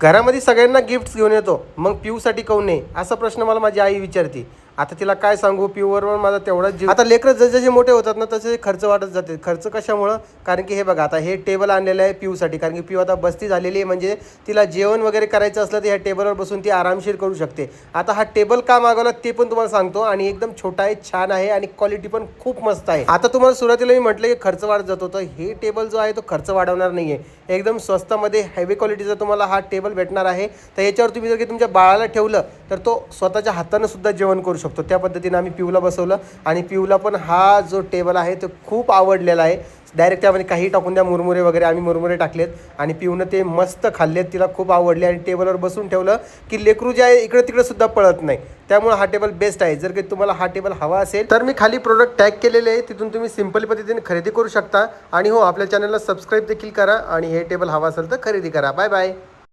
घरामध्ये सगळ्यांना गिफ्ट्स घेऊन येतो. मग पिऊसाठी काऊन नाही? असा प्रश्न मला माझी आई विचारते. आता तिला काय सांगू पिऊवर माझा तेवढाच जीव. आता लेकरं जसे मोठे होतात ना तसे खर्च वाढत जाते. खर्च कशामुळं? कारण की हे बघा आता हे टेबल आणलेलं आहे पिऊसाठी कारण की पिऊ आता बस्ती झालेली आहे म्हणजे तिला जेवण वगैरे करायचं असलं तर ह्या टेबलवर बसून ती आरामशीर करू शकते. आता हा टेबल का मागवला ते पण तुम्हाला सांगतो. आणि एकदम छोटा आहे छान आहे आणि क्वालिटी पण खूप मस्त आहे. आता तुम्हाला सुरुवातीला मी म्हटलं की खर्च वाढत जातो. तर हे टेबल जो आहे तो खर्च वाढवणार नाही आहे एकदम स्वस्तामध्ये हेवी क्वालिटीचा तुम्हाला हा टेबल भेटणार आहे. तर याच्यावर तुम्ही जर की तुमच्या बाळाला ठेवलं तर तो स्वतःच्या हातानं सुद्धा जेवण करू शकतो. त्या पद्धतीने आम्ही पिऊला बसवलं आणि पिऊला पण हा जो टेबल आहे तो खूप आवडलेला आहे. डायरेक्ट त्यामध्ये काही टाकून द्या मुरमुरे वगैरे आम्ही मुरमुरे टाकलेत आणि पिऊनं ते मस्त खाल्लेत तिला खूप आवडले आणि टेबलवर बसून ठेवलं की लेकरू जे आहे इकडं तिकडंसुद्धा पळत नाही. त्यामुळे हा टेबल बेस्ट आहे. जर काही तुम्हाला हा टेबल हवा असेल तर मी खाली प्रोडक्ट टॅग केलेले आहे. तिथून तुम्ही सिंपल पद्धतीने खरेदी करू शकता. आणि हो आपल्या चॅनलला सबस्क्राईब देखील करा आणि हे टेबल हवा असेल तर खरेदी करा. Bye bye